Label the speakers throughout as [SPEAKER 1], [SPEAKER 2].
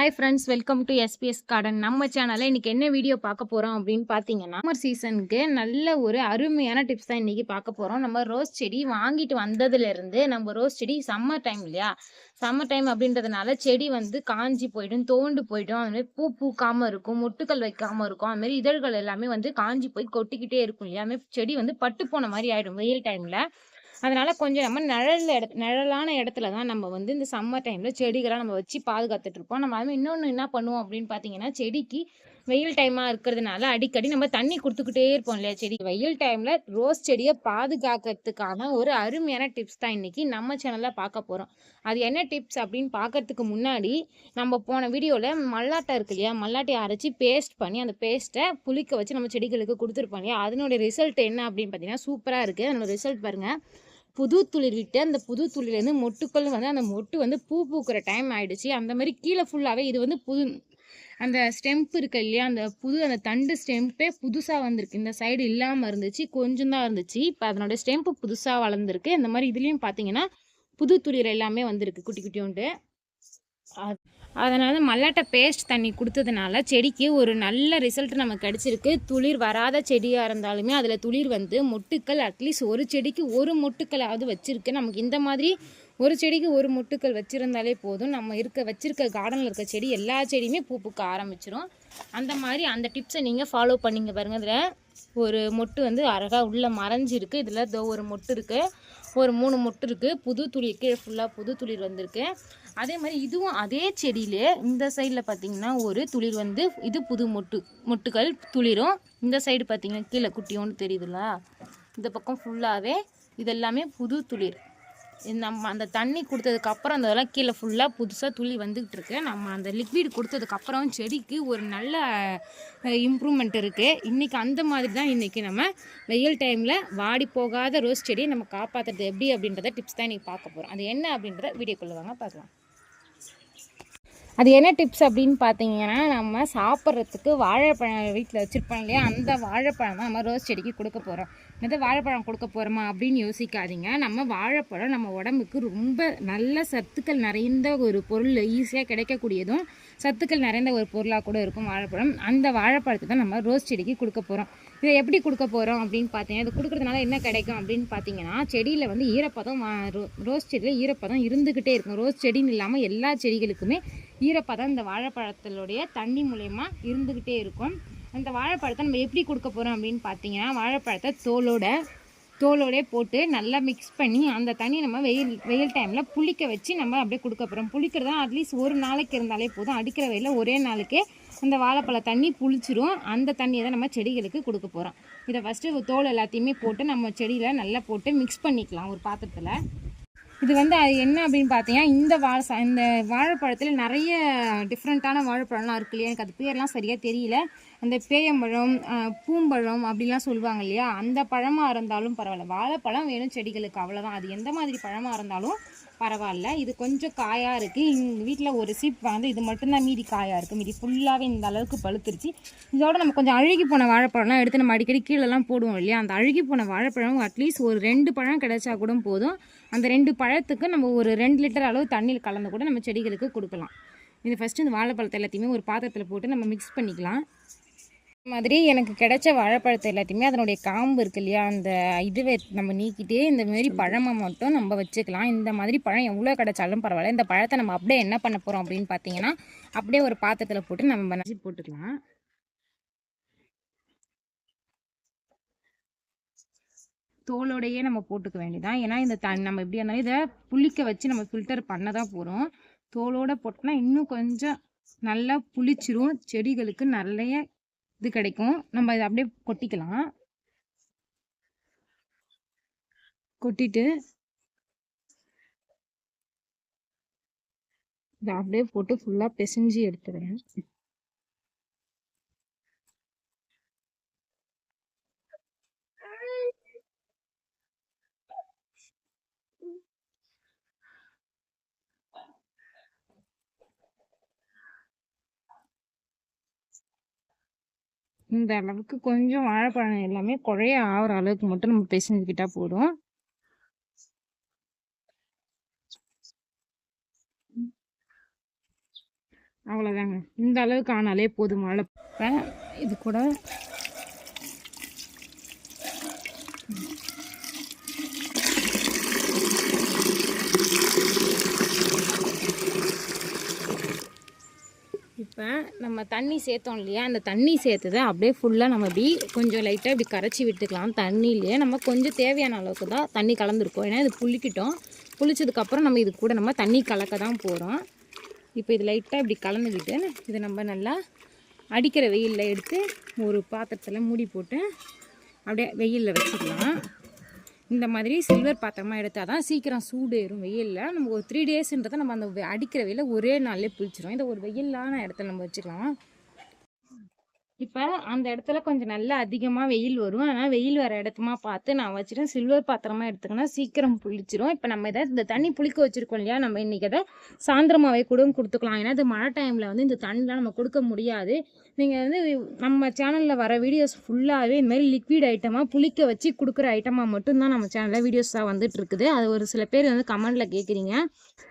[SPEAKER 1] Hi friends welcome to SPS garden நம்ம சேனலில் இன்றைக்கி என்ன வீடியோ பார்க்க போகிறோம் அப்படின்னு பார்த்தீங்கன்னா சம்மர் சீசனுக்கு நல்ல ஒரு அருமையான டிப்ஸ் தான் இன்றைக்கி பார்க்க போகிறோம் நம்ம ரோஸ் செடி வாங்கிட்டு வந்ததுலேருந்து நம்ம ரோஸ் செடி சம்மர் டைம் இல்லையா? சம்மர் டைம் அப்படின்றதுனால செடி வந்து காஞ்சி போயிடும் தோண்டு போயிடும். அதுமாதிரி பூ பூக்காமல் இருக்கும் மொட்டுக்கள் வைக்காமல் இருக்கும். அதுமாரி இதழ்கள் எல்லாமே வந்து காஞ்சி போய் கொட்டிக்கிட்டே இருக்கும் இல்லையா? செடி வந்து பட்டு போன மாதிரி ஆகிடும் வெயில் டைமில் அதனால் கொஞ்சம் நம்ம நிழல் இட நிழலான இடத்துல தான் நம்ம வந்து இந்த சம்மர் டைமில் செடிகளாக நம்ம வச்சு பாதுகாத்துட்ருப்போம் நம்ம அதுமாதிரி இன்னொன்று என்ன பண்ணுவோம் அப்படின்னு பார்த்தீங்கன்னா செடிக்கு வெயில் டைமாக இருக்கிறதுனால அடிக்கடி நம்ம தண்ணி கொடுத்துக்கிட்டே இருப்போம் இல்லையா செடி? வெயில் டைமில் ரோஸ் செடியை பாதுகாக்கிறதுக்கான ஒரு அருமையான டிப்ஸ் தான் இன்றைக்கி நம்ம சேனலில் பார்க்க போகிறோம் அது என்ன டிப்ஸ் அப்படின்னு பார்க்கறதுக்கு முன்னாடி நம்ம போன வீடியோவில் மல்லாட்டை இருக்கு இல்லையா? மல்லாட்டையை அரைச்சி பேஸ்ட் பண்ணி அந்த பேஸ்ட்டை புளிக்க வச்சு நம்ம செடிகளுக்கு கொடுத்துருப்போம் இல்லையா? அதனுடைய ரிசல்ட் என்ன அப்படின்னு பார்த்தீங்கன்னா சூப்பராக இருக்குது அதனோட ரிசல்ட் பாருங்கள் புது துளிர் விட்டு அந்த புது துளிர்லேருந்து மொட்டுக்கள் வந்து அந்த மொட்டு வந்து பூ பூக்கிற டைம் ஆயிடுச்சு. அந்த மாதிரி கீழே ஃபுல்லாகவே இது வந்து புது அந்த ஸ்டெம்ப் இருக்கு இல்லையா அந்த புது அந்த தண்டு ஸ்டெம்பே புதுசாக வந்திருக்கு. இந்த சைடு இல்லாமல் இருந்துச்சு கொஞ்சம் தான் இருந்துச்சு. இப்போ அதனோட ஸ்டெம்ப்பு புதுசாக வளர்ந்துருக்கு. இந்த மாதிரி இதுலேயும் பார்த்தீங்கன்னா புது துளிர் எல்லாமே வந்திருக்கு குட்டி குட்டி உண்டு அதனால் மல்லாட்டை பேஸ்ட் தண்ணி கொடுத்ததுனால செடிக்கு ஒரு நல்ல ரிசல்ட் நமக்கு கிடச்சிருக்கு. துளிர் வராத செடியாக இருந்தாலுமே அதில் துளிர் வந்து மொட்டுக்கள் அட்லீஸ்ட் ஒரு செடிக்கு ஒரு மொட்டுக்களாவது வச்சுருக்கு. நமக்கு இந்த மாதிரி ஒரு செடிக்கு ஒரு மொட்டுக்கள் வச்சுருந்தாலே போதும். நம்ம இருக்க வச்சுருக்க கார்டனில் இருக்க செடி எல்லா செடியுமே பூ பூக்க ஆரம்பிச்சிடும் அந்த மாதிரி அந்த டிப்ஸை நீங்கள் ஃபாலோ பண்ணிங்க பாருங்கள் இதில் ஒரு மொட்டு வந்து அழகாக உள்ளே மறைஞ்சிருக்கு. இதில் ஒரு மொட்டு இருக்குது ஒரு மூணு மொட்டு இருக்குது புது துளிர் கீழே ஃபுல்லாக புது துளிர் வந்திருக்கு. அதே மாதிரி இதுவும் அதே செடியிலே இந்த சைடில் பார்த்தீங்கன்னா ஒரு துளிர் வந்து இது புது மொட்டு மொட்டுகள் துளிரும். இந்த சைடு பார்த்தீங்கன்னா கீழே குட்டியோன்னு தெரியுதுல்ல? இந்த பக்கம் ஃபுல்லாகவே இதெல்லாமே புது துளிர். நம்ம அந்த தண்ணி கொடுத்ததுக்கப்புறம் அந்த இதெல்லாம் கீழே ஃபுல்லாக புதுசாக துளி வந்துக்கிட்டு இருக்கு. நம்ம அந்த லிக்விட் கொடுத்ததுக்கப்புறம் செடிக்கு ஒரு நல்ல இம்ப்ரூவ்மெண்ட் இருக்குது இன்றைக்கி அந்த மாதிரி தான் இன்றைக்கி நம்ம வெயில் டைமில் வாடி போகாத ரோஸ் செடியை நம்ம காப்பாற்றுறது எப்படி அப்படின்றத டிப்ஸ் தான் இன்றைக்கி பார்க்க போகிறோம் அது என்ன அப்படின்றத வீடியோக்குள்ளே வாங்க பார்க்கலாம். அது என்ன டிப்ஸ் அப்படின்னு பார்த்தீங்கன்னா நம்ம சாப்பிட்றதுக்கு வாழைப்பழம் வீட்டில் வச்சுருப்போம் இல்லையா? அந்த வாழைப்பழம் தான் நம்ம ரோஸ் செடிக்கு கொடுக்க போகிறோம் என்னது வாழைப்பழம் கொடுக்க போகிறோமா அப்படின்னு யோசிக்காதீங்க. நம்ம வாழைப்பழம் நம்ம உடம்புக்கு ரொம்ப நல்ல சத்துக்கள் நிறைந்த ஒரு பொருள் ஈஸியாக கிடைக்கக்கூடியதும் சத்துக்கள் நிறைந்த ஒரு பொருளாக கூட இருக்கும் வாழைப்பழம். அந்த வாழைப்பழத்தை தான் நம்ம ரோஸ் செடிக்கு கொடுக்க போகிறோம் இதை எப்படி கொடுக்க போகிறோம் அப்படின்னு பார்த்தீங்கன்னா இது கொடுக்குறதுனால என்ன கிடைக்கும் அப்படின்னு பார்த்தீங்கன்னா செடியில் வந்து ஈரப்பதம் ரோஸ் செடியில் ஈரப்பதம் இருந்துக்கிட்டே இருக்கும். ரோஸ் செடின்னு இல்லாமல் எல்லா செடிகளுக்குமே ஈரப்பதம் இந்த வாழைப்பழத்தினுடைய தண்ணி மூலயமா இருந்துக்கிட்டே இருக்கும். அந்த வாழைப்பழத்தை நம்ம எப்படி கொடுக்க போகிறோம் அப்படின்னு பார்த்தீங்கன்னா வாழைப்பழத்தை தோலோட தோலோடே போட்டு நல்லா மிக்ஸ் பண்ணி அந்த தண்ணி நம்ம வெயில் வெயில் டைமில் புளிக்க வச்சு நம்ம அப்படியே கொடுக்க போகிறோம் புளிக்கிறது அட்லீஸ்ட் ஒரு நாளைக்கு இருந்தாலே போதும். அடிக்கிற வெயிலில் ஒரே நாளைக்கே அந்த வாழைப்பழ தண்ணி புளிச்சிரும். அந்த தண்ணியை தான் நம்ம செடிகளுக்கு கொடுக்க போகிறோம் இதை ஃபஸ்ட்டு தோல் எல்லாத்தையுமே போட்டு நம்ம செடியில் நல்லா போட்டு மிக்ஸ் பண்ணிக்கலாம் ஒரு பாத்திரத்தில். இது வந்து அது என்ன அப்படின்னு பார்த்தீங்கன்னா இந்த வாழை இந்த வாழைப்பழத்தில் நிறைய டிஃப்ரெண்ட்டான வாழைப்பழம்லாம் இருக்கு இல்லையா? எனக்கு அது பேர்லாம் சரியாக தெரியல. அந்த பேயம்பழம் பூம்பழம் அப்படிலாம் சொல்லுவாங்க இல்லையா? அந்த பழமாக இருந்தாலும் பரவாயில்ல. வாழைப்பழம் வேணும் செடிகளுக்கு அவ்வளோதான் அது எந்த மாதிரி பழமாக இருந்தாலும் பரவாயில்ல. இது கொஞ்சம் காயாக இருக்குது எங்கள் வீட்டில் ஒரு சீப் வந்து இது மட்டும்தான் மீதி காயாக இருக்குது மீதி ஃபுல்லாகவே இந்த அளவுக்கு பழுத்துருச்சு. இதோட நம்ம கொஞ்சம் அழுகி போன வாழைப்பழம்லாம் எடுத்து நம்ம அடிக்கடி கீழெல்லாம் போடுவோம் இல்லையா? அந்த அழுகி போன வாழைப்பழம் அட்லீஸ்ட் ஒரு ரெண்டு பழம் கிடைச்சா கூட போதும். அந்த ரெண்டு பழத்துக்கு நம்ம ஒரு ரெண்டு லிட்டர் அளவு தண்ணியில் கலந்து கூட நம்ம செடிகளுக்கு கொடுக்கலாம். இது ஃபஸ்ட்டு இந்த வாழைப்பழத்தை எல்லாத்தையுமே ஒரு பாத்திரத்தில் போட்டு நம்ம மிக்ஸ் பண்ணிக்கலாம். மாதிரி எனக்கு கிடைச்ச வாழைப்பழத்தை எல்லாத்தையுமே அதனுடைய காம்பு இருக்கு இல்லையா அந்த இதுவை நம்ம நீக்கிட்டே இந்த மாதிரி பழமை மட்டும் நம்ம வச்சுக்கலாம். இந்த மாதிரி பழம் எவ்வளோ கிடைச்சாலும் பரவாயில்ல. இந்த பழத்தை நம்ம அப்படியே என்ன பண்ண போகிறோம் அப்படின்னு பார்த்தீங்கன்னா அப்படியே ஒரு பாத்திரத்தில் போட்டு நம்ம நசி போட்டுக்கலாம். தோலோடையே நம்ம போட்டுக்க வேண்டியதான் ஏன்னா இந்த த நம்ம எப்படி இருந்தாலும் இதை புளிக்க வச்சு நம்ம ஃபில்டர் பண்ண தான் போகிறோம் தோலோட போட்டோம்னா இன்னும் கொஞ்சம் நல்லா புளிச்சிரும். செடிகளுக்கு நிறைய இது கிடைக்கும். நம்ம இதை அப்படியே கொட்டிக்கலாம். கொட்டிட்டு இதை அப்படியே போட்டு ஃபுல்லாக பிசைஞ்சு எடுத்துடுறேன். இந்த அளவுக்கு கொஞ்சம் வாழைப்பழம் எல்லாமே குழைய ஆகிற அளவுக்கு மட்டும் நம்ம பிசைஞ்சுக்கிட்டா போதும். அவ்வளோதாங்க இந்த அளவுக்கு ஆனாலே போதும் வாழைப்பழம். இது கூட இப்போ நம்ம தண்ணி சேர்த்தோம் இல்லையா? அந்த தண்ணி சேர்த்ததை அப்படியே ஃபுல்லாக நம்ம இப்படி கொஞ்சம் லைட்டாக இப்படி கரைச்சி விட்டுக்கலாம். தண்ணியிலேயே நம்ம கொஞ்சம் தேவையான அளவுக்கு தான் தண்ணி கலந்துருக்கோம். ஏன்னா இது புளிக்கிட்டோம். புளிச்சதுக்கப்புறம் நம்ம இது கூட நம்ம தண்ணி கலக்க தான் போகிறோம் இப்போ இது லைட்டாக இப்படி கலந்துக்கிட்டு இதை நம்ம நல்லா அடிக்கிற வெயிலில் எடுத்து ஒரு பாத்திரத்தில் மூடி போட்டு அப்படியே வெயிலில் வச்சுக்கலாம். இந்த மாதிரி சில்வர் பாத்திரமா எடுத்தால் தான் சீக்கிரம் சூடு ஏறும் வெயிலில். நம்ம ஒரு த்ரீ டேஸ்ன்றதை நம்ம அந்த அடிக்கிற வெயில ஒரே நாள்லேயே புளிச்சிரும். இதை ஒரு வெயிலான இடத்துல நம்ம வச்சுக்கலாம். இப்போ அந்த இடத்துல கொஞ்சம் நல்லா அதிகமாக வெயில் வரும். ஆனால் வெயில் வர இடத்துமா பார்த்து நான் வச்சுட்டேன் சில்வர் பாத்திரமா எடுத்துக்கினா சீக்கிரம் புளிச்சிரும். இப்போ நம்ம இதை இந்த தண்ணி புளிக்க வச்சுருக்கோம் இல்லையா? நம்ம இன்றைக்கி அதை சாயந்தரமாகவே கூட கொடுத்துக்கலாம். ஏன்னா இது மழை டைமில் வந்து இந்த தண்ணிலாம் நம்ம கொடுக்க முடியாது. நீங்கள் வந்து நம்ம சேனலில் வர வீடியோஸ் ஃபுல்லாகவே இதுமாரி லிக்விட் ஐட்டமாக புளிக்க வச்சு கொடுக்குற ஐட்டமாக மட்டும்தான் நம்ம சேனலில் வீடியோஸாக வந்துட்டு இருக்குது அது ஒரு சில பேர் வந்து கமெண்டில் கேட்குறீங்க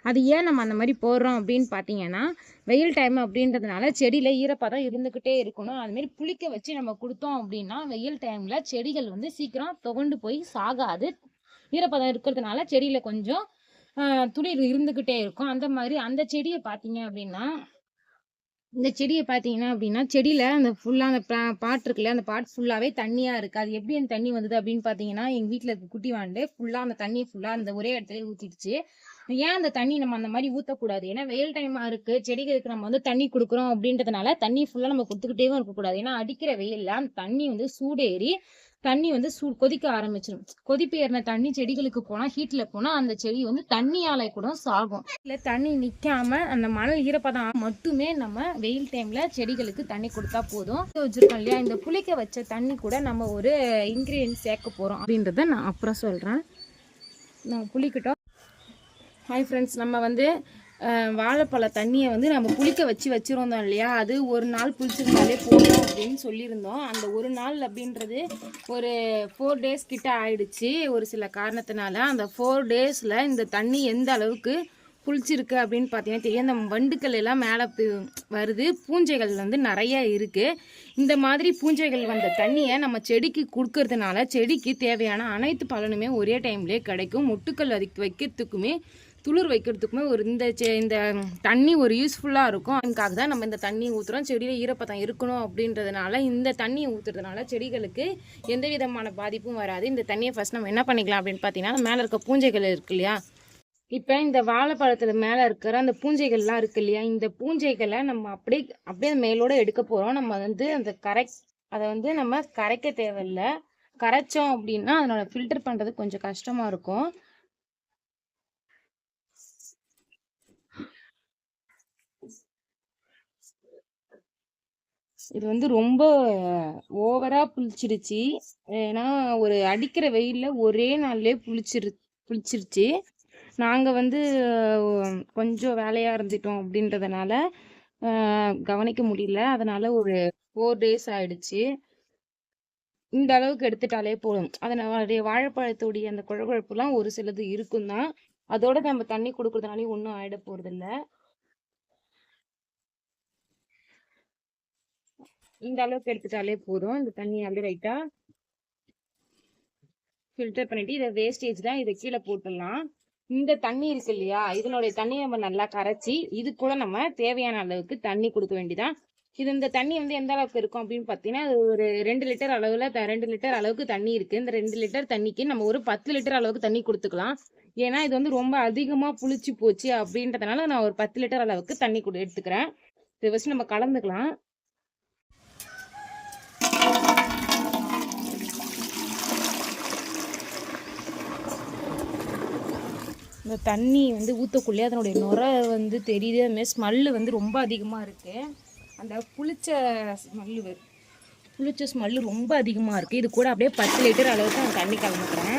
[SPEAKER 1] அது ஏன் நம்ம அந்த மாதிரி போடுறோம் அப்படின்னு பார்த்தீங்கன்னா வெயில் டைம் அப்படின்றதுனால செடியில் ஈரப்பதம் இருந்துக்கிட்டே இருக்கணும். அதுமாரி புளிக்க வச்சு நம்ம கொடுத்தோம் அப்படின்னா வெயில் டைமில் செடிகள் வந்து சீக்கிரம் துவண்டு போய் சாகாது. ஈரப்பதம் இருக்கிறதுனால செடியில் கொஞ்சம் துணி துளிர் இருந்துக்கிட்டே இருக்கும். அந்த மாதிரி அந்த செடியை பார்த்தீங்க அப்படின்னா இந்த செடியை பார்த்தீங்கன்னா அப்படின்னா செடியில் அந்த ஃபுல்லாக அந்த பா- பாட் இருக்குல்ல அந்த பாட் ஃபுல்லாகவே தண்ணியாக இருக்குது அது எப்படி அந்த தண்ணி வந்தது அப்படின்னு பார்த்தீங்கன்னா எங்கள் வீட்டில் இருக்க குட்டி வாண்டு ஃபுல்லாக அந்த தண்ணி ஃபுல்லாக அந்த ஒரே இடத்துல ஊற்றிடுச்சு ஏன் அந்த தண்ணி நம்ம அந்த மாதிரி ஊற்றக்கூடாது ஏன்னா வெயில் டைமாக இருக்குது செடிகளுக்கு நம்ம வந்து தண்ணி கொடுக்குறோம் அப்படின்றதுனால தண்ணி ஃபுல்லாக நம்ம கொடுத்துக்கிட்டே இருக்கக்கூடாது. ஏன்னா அடிக்கிற வெயிலில் அந்த தண்ணி வந்து சூடேறி தண்ணி வந்து சூ கொதிக்க ஆரம்பிச்சிடும் கொதிப்பு ஏறின தண்ணி செடிகளுக்கு போனால் ஹீட்டில் போனால் அந்த செடி வந்து தண்ணியால கூட சாகும். இல்லை தண்ணி நிற்காம அந்த மணல் ஈரப்பதம் மட்டுமே நம்ம வெயில் டைமில் செடிகளுக்கு தண்ணி கொடுத்தா போதும். வச்சுருக்கோம் இல்லையா? இந்த புளிக்க வச்ச தண்ணி கூட நம்ம ஒரு இன்க்ரீடியன்ட் சேர்க்க போகிறோம் அப்படின்றத நான் அப்புறம் சொல்கிறேன் நான் புளிக்கிட்டோம். ஹாய் ஃப்ரெண்ட்ஸ் நம்ம வந்து வாழைப்பழ தண்ணியை வந்து நம்ம புளிக்க வச்சு வச்சுருந்தோம் இல்லையா? அது ஒரு நாள் புளிச்சிருந்தாலே போதும் அப்படின்னு சொல்லியிருந்தோம். அந்த ஒரு நாள் அப்படின்றது ஒரு ஃபோர் டேஸ் கிட்ட ஆயிடுச்சு. ஒரு சில காரணத்தினால அந்த ஃபோர் டேஸில் இந்த தண்ணி எந்த அளவுக்கு புளிச்சிருக்கு அப்படின்னு பார்த்தீங்கன்னா தெரியும். அந்த வண்டுக்கள் எல்லாம் மேலே வருது. பூஞ்சைகள் வந்து நிறைய இருக்குது இந்த மாதிரி பூஞ்சைகள் வந்த தண்ணியை நம்ம செடிக்கு கொடுக்கறதுனால செடிக்கு தேவையான அனைத்து பலனுமே ஒரே டைம்லேயே கிடைக்கும். முட்டுக்கள் அதுக்கு வைக்கிறதுக்குமே துளிர் வைக்கிறதுக்குமே ஒரு இந்த செ- இந்த தண்ணி ஒரு யூஸ்ஃபுல்லாக இருக்கும். அதுக்காக தான் நம்ம இந்த தண்ணி ஊற்றுறோம் செடியில் ஈரப்பதம் இருக்கணும் அப்படின்றதுனால இந்த தண்ணியை ஊற்றுறதுனால செடிகளுக்கு எந்த விதமான பாதிப்பும் வராது. இந்த தண்ணியை ஃபஸ்ட் நம்ம என்ன பண்ணிக்கலாம் அப்படின்னு பார்த்தீங்கன்னா மேலே இருக்க பூஞ்சைகள் இருக்கு இல்லையா? இப்போ இந்த வாழைப்பழத்தில் மேலே இருக்கிற அந்த பூஞ்சைகள்லாம் இருக்கு இல்லையா? இந்த பூஞ்சைகளை நம்ம அப்படியே அப்படியே மேலோட எடுக்க போகிறோம் நம்ம வந்து அந்த கரை அதை வந்து நம்ம கரைக்க தேவையில்ல. கரைச்சோம் அப்படின்னா அதனோட ஃபில்டர் பண்ணுறது கொஞ்சம் கஷ்டமாக இருக்கும். இது வந்து ரொம்ப ஓவரா புளிச்சிருச்சு ஏன்னா ஒரு அடிக்கிற வெயில்ல ஒரே நாள்லயே புளிச்சிரு புளிச்சிருச்சு. நாங்கள் வந்து கொஞ்சம் வேலையாக இருந்துட்டோம் அப்படின்றதுனால கவனிக்க முடியல. அதனால ஒரு ஃபோர் டேஸ் ஆயிடுச்சு. இந்த அளவுக்கு எடுத்துட்டாலே போதும். அதனுடைய வாழைப்பழத்துடைய அந்த குழகுழப்புலாம் ஒரு சிலது இருக்கும் தான் அதோட நம்ம தண்ணி கொடுக்குறதுனாலே ஒன்றும் ஆகிட போறதில்ல. இந்த அளவுக்கு எடுத்துட்டாலே போதும். இந்த தண்ணியை அப்படியே ரைட்டா ஃபில்டர் பண்ணிட்டு இதை வேஸ்டேஜ் தான் இதை கீழே போட்டுடலாம். இந்த தண்ணி இருக்கு இல்லையா? இதனுடைய தண்ணியை நம்ம நல்லா கரைச்சி இது கூட நம்ம தேவையான அளவுக்கு தண்ணி கொடுக்க வேண்டியதான் இது இந்த தண்ணி வந்து எந்த அளவுக்கு இருக்கும் அப்படின்னு பார்த்தீங்கன்னா அது ஒரு ரெண்டு லிட்டர் அளவில் ரெண்டு லிட்டர் அளவுக்கு தண்ணி இருக்கு. இந்த ரெண்டு லிட்டர் தண்ணிக்கு நம்ம ஒரு பத்து லிட்டர் அளவுக்கு தண்ணி கொடுத்துக்கலாம். ஏன்னா இது வந்து ரொம்ப அதிகமாக புளிச்சு போச்சு அப்படின்றதுனால நான் ஒரு பத்து லிட்டர் அளவுக்கு தண்ணி கொடு எடுத்துக்கிறேன். இதை வச்சு நம்ம கலந்துக்கலாம். இந்த தண்ணி வந்து ஊற்றக்குள்ளே அதனுடைய நுர வந்து தெரியுது. அதுமாரி ஸ்மெல்லு வந்து ரொம்ப அதிகமாக இருக்குது அந்த புளிச்ச ஸ்மெல்லு வரும் புளிச்ச ஸ்மெல்லு ரொம்ப அதிகமாக இருக்குது இது கூட அப்படியே பத்து லிட்டர் அளவுக்கு நான் தண்ணி கலந்துக்கிறேன்.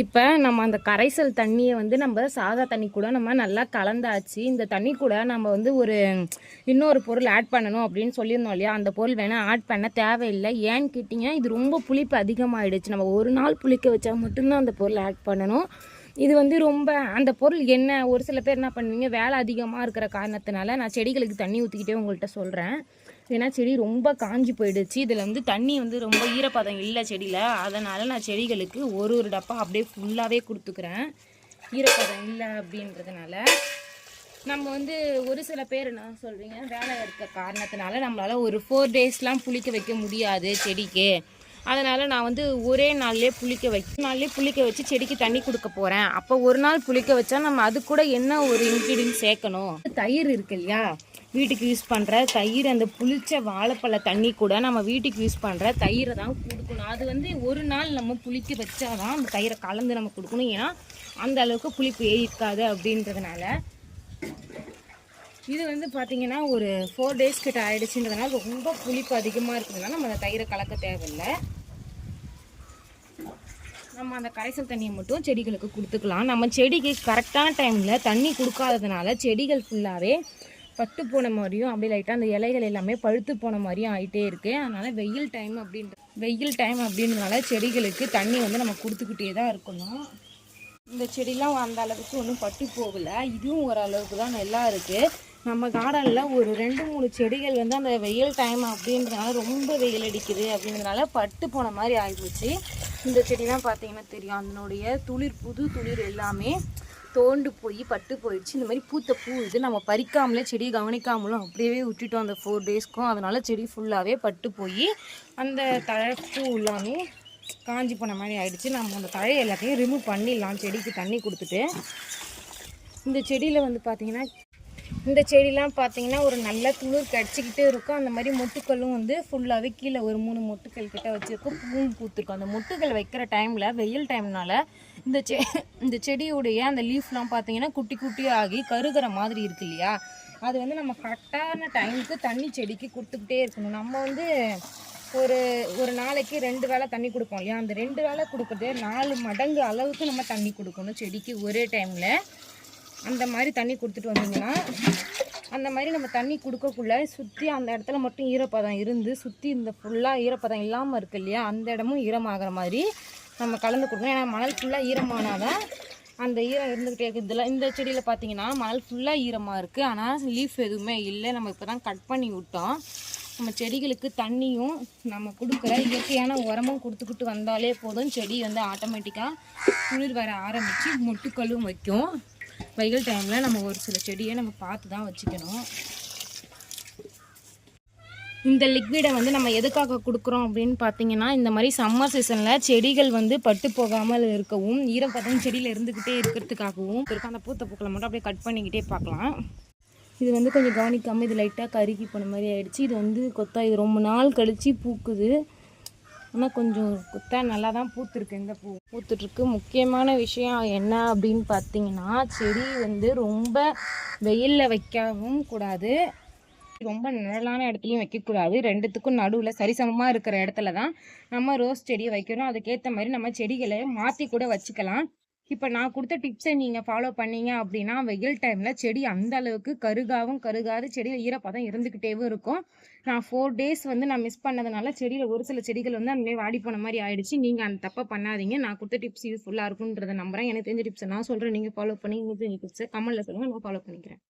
[SPEAKER 1] இப்போ நம்ம அந்த கரைசல் தண்ணியை வந்து நம்ம சாதா தண்ணி கூட நம்ம நல்லா கலந்தாச்சு. இந்த தண்ணி கூட நம்ம வந்து ஒரு இன்னொரு பொருள் ஆட் பண்ணணும் அப்படின்னு சொல்லியிருந்தோம் இல்லையா? அந்த பொருள் வேணால் ஆட் பண்ண தேவையில்லை. ஏன்னு கேட்டிங்க இது ரொம்ப புளிப்பு அதிகமாகிடுச்சு நம்ம ஒரு நாள் புளிக்க வச்சா மட்டும்தான் அந்த பொருள் ஆட் பண்ணணும். இது வந்து ரொம்ப அந்த பொருள் என்ன? ஒரு சில பேர் என்ன பண்ணுவீங்க வேலை அதிகமாக இருக்கிற காரணத்தினால நான் செடிகளுக்கு தண்ணி ஊற்றிக்கிட்டே உங்கள்கிட்ட சொல்கிறேன் ஏன்னா செடி ரொம்ப காஞ்சி போயிடுச்சு. இதில் வந்து தண்ணி வந்து ரொம்ப ஈரப்பதம் இல்லை செடியில். அதனால் நான் செடிகளுக்கு ஒரு ஒரு டப்பா அப்படியே ஃபுல்லாகவே கொடுத்துக்கிறேன். ஈரப்பதம் இல்லை அப்படின்றதுனால. நம்ம வந்து ஒரு சில பேர் என்ன சொல்கிறீங்க வேலை இருக்க காரணத்தினால நம்மளால் ஒரு ஃபோர் டேஸ்லாம் புளிக்க வைக்க முடியாது செடிக்கு. அதனால் நான் வந்து ஒரே நாள்லேயே புளிக்க வை நாள்லேயே புளிக்க வச்சு செடிக்கு தண்ணி கொடுக்க போகிறேன் அப்போ ஒரு நாள் புளிக்க வச்சா நம்ம அது கூட என்ன ஒரு இன்க்ரீடியன்ட் சேர்க்கணும்? தயிர் இருக்கு இல்லையா? வீட்டுக்கு யூஸ் பண்ணுற தயிர் அந்த புளிச்ச வாழைப்பழ தண்ணி கூட நம்ம வீட்டுக்கு யூஸ் பண்ணுற தயிரை தான் கொடுக்கணும். அது வந்து ஒரு நாள் நம்ம புளிக்க வச்சாதான் அந்த தயிரை கலந்து நம்ம கொடுக்கணும். ஏன்னா அந்த அளவுக்கு புளிப்பு ஏறிக்காது அப்படின்றதுனால. இது வந்து பார்த்திங்கன்னா ஒரு ஃபோர் டேஸ் கிட்ட ஆகிடுச்சுன்றதுனால ரொம்ப புளிப்பு அதிகமாக இருக்கிறதுனால நம்ம அந்த தயிரை கலக்க தேவையில்லை. நம்ம அந்த கரைசல் தண்ணியை மட்டும் செடிகளுக்கு கொடுத்துக்கலாம். நம்ம செடிக்கு கரெக்டான டைமில் தண்ணி கொடுக்காததுனால செடிகள் ஃபுல்லாகவே பட்டு போன மாதிரியும் அப்படியே லைட்டாக அந்த இலைகள் எல்லாமே பழுத்து போன மாதிரியும் ஆகிட்டே இருக்குது அதனால் வெயில் டைம் அப்படின்ற வெயில் டைம் அப்படின்றனால செடிகளுக்கு தண்ணி வந்து நம்ம கொடுத்துக்கிட்டே தான் இருக்கணும். இந்த செடிலாம் அந்த அளவுக்கு ஒன்றும் பட்டு போகலை. இதுவும் ஓரளவுக்கு தான் நல்லா இருக்குது நம்ம கார்டனில் ஒரு ரெண்டு மூணு செடிகள் வந்து அந்த வெயில் டைம் அப்படின்றதுனால ரொம்ப வெயில் அடிக்குது அப்படின்றதுனால பட்டு போன மாதிரி ஆகிப்போச்சு இந்த செடிலாம் பார்த்தீங்கன்னா தெரியும். அதனுடைய துளிர் புது துளிர் எல்லாமே தோண்டு போய் பட்டு போயிடுச்சு. இந்த மாதிரி பூத்த பூ இது நம்ம பறிக்காமலே செடியை கவனிக்காமலும் அப்படியே விட்டுட்டோம் அந்த ஃபோர் டேஸ்க்கும் அதனால செடி ஃபுல்லாகவே பட்டு போய் அந்த தழை பூ எல்லாமே காஞ்சி போன மாதிரி ஆயிடுச்சு. நம்ம அந்த தழை எல்லாத்தையும் ரிமூவ் பண்ணிடலாம். செடிக்கு தண்ணி கொடுத்துட்டு. இந்த செடியில் வந்து பார்த்தீங்கன்னா இந்த செடிலாம் பார்த்தீங்கன்னா ஒரு நல்ல துளிர் கடிச்சிக்கிட்டே இருக்கும். அந்த மாதிரி மொட்டுக்களும் வந்து ஃபுல்லாகவே கீழே ஒரு மூணு மொட்டுக்கள் கிட்ட வச்சுருக்கும். பூவும் பூத்துருக்கும். அந்த மொட்டுக்கள் வைக்கிற டைமில் வெயில் டைம்னால இந்த செ இந்த செடியுடைய அந்த லீஃப்லாம் பார்த்தீங்கன்னா குட்டி குட்டியாக ஆகி கருகிற மாதிரி இருக்கு இல்லையா? அது வந்து நம்ம கரெக்டான டைமுக்கு தண்ணி செடிக்கு கொடுத்துக்கிட்டே இருக்கணும். நம்ம வந்து ஒரு ஒரு நாளைக்கு ரெண்டு வேளை தண்ணி கொடுப்போம் இல்லையா? அந்த ரெண்டு வேளை கொடுக்குறது நாலு மடங்கு அளவுக்கு நம்ம தண்ணி கொடுக்கணும் செடிக்கு ஒரே டைமில் அந்த மாதிரி தண்ணி கொடுத்துட்டு வந்தீங்கன்னா அந்த மாதிரி நம்ம தண்ணி கொடுக்கக்குள்ள சுற்றி அந்த இடத்துல மட்டும் ஈரப்பதம் இருந்து சுற்றி இந்த ஃபுல்லாக ஈரப்பதம் இல்லாமல் இருக்கு இல்லையா? அந்த இடமும் ஈரமாகிற மாதிரி நம்ம கலந்து கொடுக்கணும். ஏன்னா மணல் ஃபுல்லாக ஈரமானாதான் அந்த ஈரம் இருந்துக்கிட்டே இருக்குது இதில் இந்த செடியில் பார்த்தீங்கன்னா மணல் ஃபுல்லாக ஈரமாக இருக்குது ஆனால் லீஃப் எதுவுமே இல்லை. நம்ம இப்போ தான் கட் பண்ணி விட்டோம். நம்ம செடிகளுக்கு தண்ணியும் நம்ம கொடுக்குற இயற்கையான உரமும் கொடுத்துக்கிட்டு வந்தாலே போதும். செடி வந்து ஆட்டோமேட்டிக்காக குளிர் வர ஆரம்பித்து மொட்டுக்களும் வைக்கும். வெயில் டைமில் நம்ம ஒரு சில செடியை நம்ம பார்த்து தான் வச்சுக்கணும். இந்த லிக்விடை வந்து நம்ம எதுக்காக கொடுக்குறோம் அப்படின்னு பார்த்தீங்கன்னா இந்த மாதிரி சம்மர் சீசனில் செடிகள் வந்து பட்டு போகாமல் இருக்கவும் ஈரப்பதம் செடியில் இருந்துக்கிட்டே இருக்கிறதுக்காகவும் இருக்க அந்த பூத்த பூக்களை மட்டும் அப்படியே கட் பண்ணிக்கிட்டே பார்க்கலாம். இது வந்து கொஞ்சம் கவனிக்காமல் இது லைட்டாக கருகி போன மாதிரி ஆயிடுச்சு. இது வந்து கொத்தா இது ரொம்ப நாள் கழித்து பூக்குது. ஆனால் கொஞ்சம் கொத்தா நல்லா தான் பூத்துருக்கு இந்த பூ. பூத்துட்ருக்கு. முக்கியமான விஷயம் என்ன அப்படின்னு பார்த்தீங்கன்னா செடி வந்து ரொம்ப வெயிலில் வைக்கவும் கூடாது. ரொம்ப நிழலான இடத்துலையும் வைக்கக்கூடாது. ரெண்டுத்துக்கும் நடுவில் சரிசமமாக இருக்கிற இடத்துல தான் நம்ம ரோஸ் செடியை வைக்கணும். அதுக்கேற்ற மாதிரி நம்ம செடிகளை மாற்றி கூட வச்சுக்கலாம். இப்போ நான் கொடுத்த டிப்ஸை நீங்கள் ஃபாலோ பண்ணீங்க அப்படின்னா வெயில் டைமில் செடி அந்த அளவுக்கு கருகாவும் கருகாது. செடியில் ஈரப்பதம் இருந்துக்கிட்டேவும் இருக்கும். நான் ஃபோர் டேஸ் வந்து நான் மிஸ் பண்ணதுனால செடியில் ஒரு சில செடிகள் வந்து அந்த வாடி போன மாதிரி ஆயிடுச்சு. நீங்கள் அந்த தப்பை பண்ணாதீங்க. நான் கொடுத்த டிப்ஸ் யூஸ்ஃபுல்லாக இருக்குன்றதை நம்புறேன். எனக்கு தெரிஞ்ச டிப்ஸை நான் சொல்கிறேன் நீங்கள் ஃபாலோ பண்ணி உங்களுக்கு டிப்ஸை கமெண்ட்டில் சொல்லுங்கள் நான் ஃபாலோ பண்ணிக்கிறேன்.